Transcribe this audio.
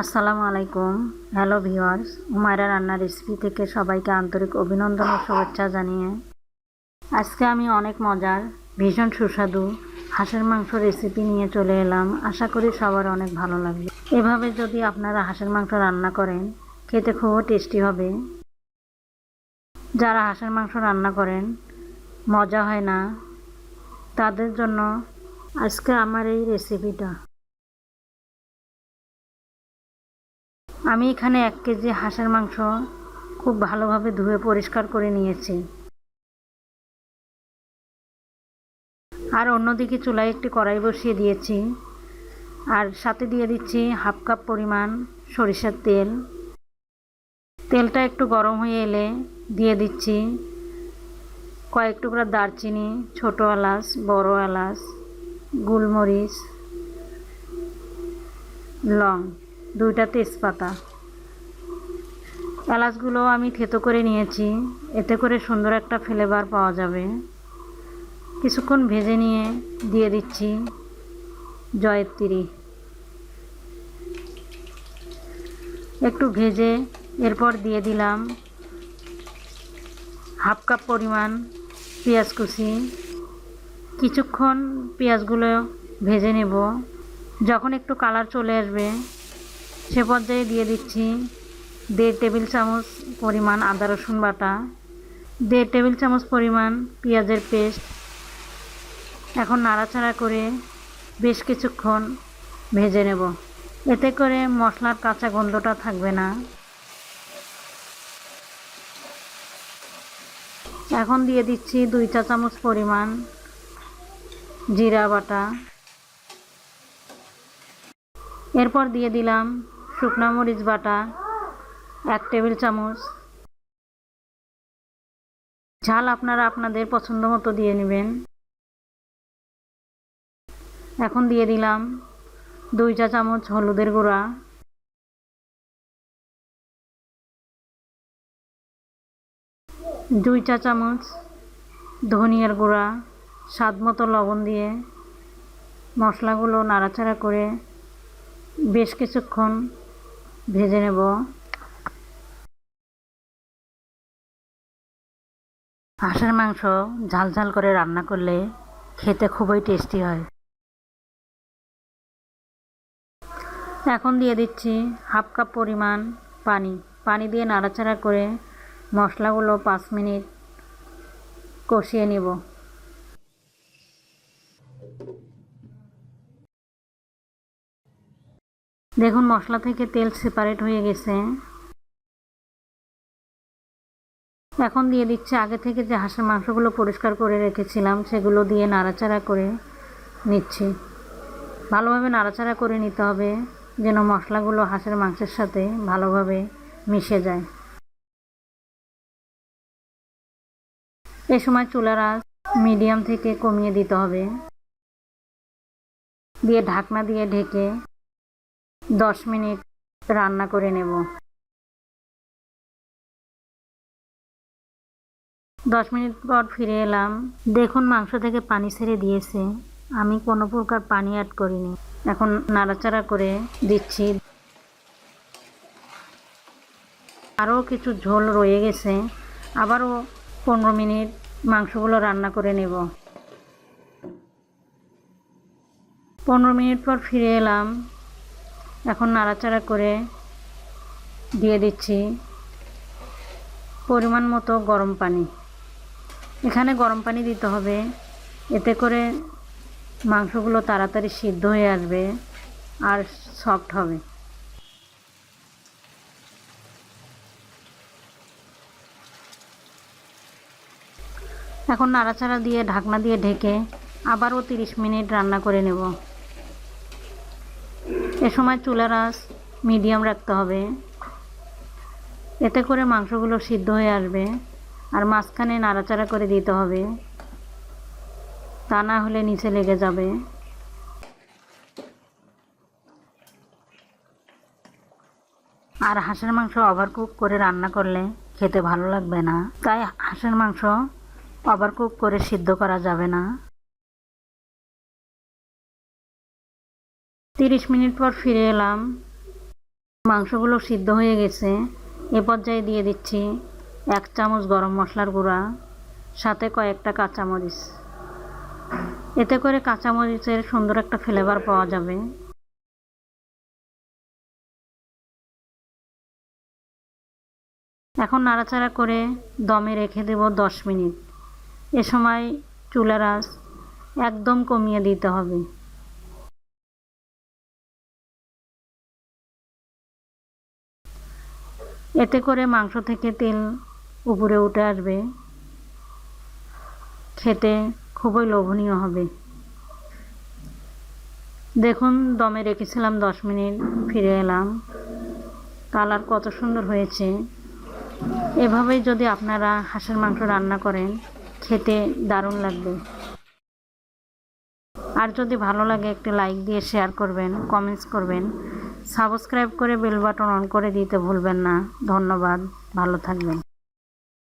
আসসালামু আলাইকুম। Hello viewers Umaira রান্নার রেসিপি থেকে সবাইকে আন্তরিক অভিনন্দন ও শুভেচ্ছা জানিয়ে। আজকে আমি অনেক মজার, ভীষণ সুস্বাদু হাঁসের মাংস রেসিপি নিয়ে চলে এলাম। আশা করি সবার অনেক ভালো লাগবে। এভাবে যদি আপনারা হাঁসের মাংস রান্না করেন, খেতে খুবই টেস্টি হবে। যারা হাঁসের মাংস রান্না করেন, মজা হয় না। তাদের জন্য আজকে আমার এই রেসিপিটা আমি এখানে এক কেজি হাঁসের মাংস খুব ভালোভাবে ধুয়ে পরিষ্কার করে নিয়েছি। আর অন্যদিকে চুলায় একটি কড়াই বসিয়ে দিয়েছি। আর সাথে দিয়ে দিচ্ছি হাফ কাপ পরিমাণ সরিষার তেল। তেলটা একটু গরম হয়ে এলে দিয়ে দিচ্ছি কয়েক টুকরা দারচিনি, ছোট এলাচ, বড় এলাচ, গোলমরিচ, লং। দুইটা তেজপাতা। এলাচগুলো আমি থেতো করে নিয়েছি। এতে করে সুন্দর একটা ফ্লেভার পাওয়া যাবে। কিছুক্ষণ ভেজে নিয়ে দিয়ে দিচ্ছি জয়ত্রী। একটু ভেজে এরপর দিয়ে দিলাম হাফ কাপ পরিমাণ পেঁয়াজ কুচি। কিছুক্ষণ পেঁয়াজগুলো ভেজে নেব। যখন একটু কালার চলে আসবে সে পর্যায়ে দিয়ে দিচ্ছি দেড় টেবিল চামচ পরিমাণ আদা রসুন বাটা, দেড় টেবিল চামচ পরিমাণ পেঁয়াজের পেস্ট। এখন নাড়াচাড়া করে বেশ কিছুক্ষণ ভেজে নেব। এতে করে মশলার কাঁচা গন্ধটা থাকবে না। এখন দিয়ে দিচ্ছি দুই চা চামচ পরিমাণ জিরা বাটা। এরপর দিয়ে দিলাম শুকনো মরিচ বাটা, এক টেবিল চামচ। ঝাল আপনারা আপনাদের পছন্দ মতো দিয়ে নেবেন। এখন দিয়ে দিলাম দুই চা চামচ হলুদের গুঁড়া। দুই চা চামচ ধনিয়ার গুঁড়া, স্বাদ মতো লবণ দিয়ে মশলাগুলো নাড়াচাড়া করে বেশ কিছুক্ষণ ভেজে নেব। হাঁসের মাংস ঝাল ঝাল করে রান্না করলে খেতে খুবই টেস্টি হয়। এখন দিয়ে দিচ্ছি হাফ কাপ পরিমাণ পানি। পানি দিয়ে নাড়াচাড়া করে মশলাগুলো পাঁচ মিনিট কষিয়ে নেব। দেখুন, মশলা থেকে তেল সেপারেট হয়ে গেছে। এখন দিয়ে দিচ্ছে, আগে থেকে যে হাঁসের মাংসগুলো পরিষ্কার করে রেখেছিলাম, সেগুলো দিয়ে নাড়াচাড়া করে নিচ্ছি। ভালোভাবে নাড়াচাড়া করে নিতে হবে, যেন মশলাগুলো হাঁসের মাংসের সাথে ভালোভাবে মিশে যায়। এ সময় চুলার আঁচ মিডিয়াম থেকে কমিয়ে দিতে হবে। দিয়ে ঢাকনা দিয়ে ঢেকে দশ মিনিট রান্না করে নেব। দশ মিনিট পর ফিরে এলাম। দেখুন, মাংস থেকে পানি ছেড়ে দিয়েছে। আমি কোনো প্রকার পানি অ্যাড করিনি। এখন নাড়াচাড়া করে দিচ্ছি। আরও কিছু ঝোল রয়ে গেছে। আবারও পনেরো মিনিট মাংসগুলো রান্না করে নেব। পনেরো মিনিট পর ফিরে এলাম। এখন নাড়াচাড়া করে দিয়ে দিচ্ছি পরিমাণ মতো গরম পানি। এখানে গরম পানি দিতে হবে। এতে করে মাংসগুলো তাড়াতাড়ি সিদ্ধ হয়ে আসবে আর সফট হবে। এখন নাড়াচাড়া দিয়ে ঢাকনা দিয়ে ঢেকে আবারও তিরিশ মিনিট রান্না করে নেব। এ সময় চুলার আঁচ মিডিয়াম রাখতে হবে। এতে করে মাংসগুলো সিদ্ধ হয়ে আসবে আর মাঝখানে নাড়াচাড়া করে দিতে হবে। তা না হলে নিচে লেগে যাবে। আর হাঁসের মাংস ওভারকুক করে রান্না করলে খেতে ভালো লাগবে না। তাই হাঁসের মাংস ওভারকুক করে সিদ্ধ করা যাবে না। তিরিশ মিনিট পর ফিরে এলাম। মাংসগুলো সিদ্ধ হয়ে গেছে। এ পর্যায়ে দিয়ে দিচ্ছি এক চামচ গরম মশলার গুঁড়া, সাথে কয়েকটা কাঁচামরিচ। এতে করে কাঁচামরিচের সুন্দর একটা ফ্লেভার পাওয়া যাবে। এখন নাড়াচাড়া করে দমে রেখে দেব দশ মিনিট। এ সময় চুলার আঁচ একদম কমিয়ে দিতে হবে। এতে করে মাংস থেকে তেল উপরে উঠে আসবে। খেতে খুবই লোভনীয় হবে। দেখুন, দমে রেখেছিলাম দশ মিনিট, ফিরে এলাম। কালার কত সুন্দর হয়েছে। এভাবেই যদি আপনারা হাঁসের মাংস রান্না করেন, খেতে দারুণ লাগবে। আর যদি ভালো লাগে, একটি লাইক দিয়ে শেয়ার করবেন কমেন্টস করবেন। সাবস্ক্রাইব করে বেল বাটন অন করে দিতে ভুলবেন না। ধন্যবাদ। ভালো থাকবেন।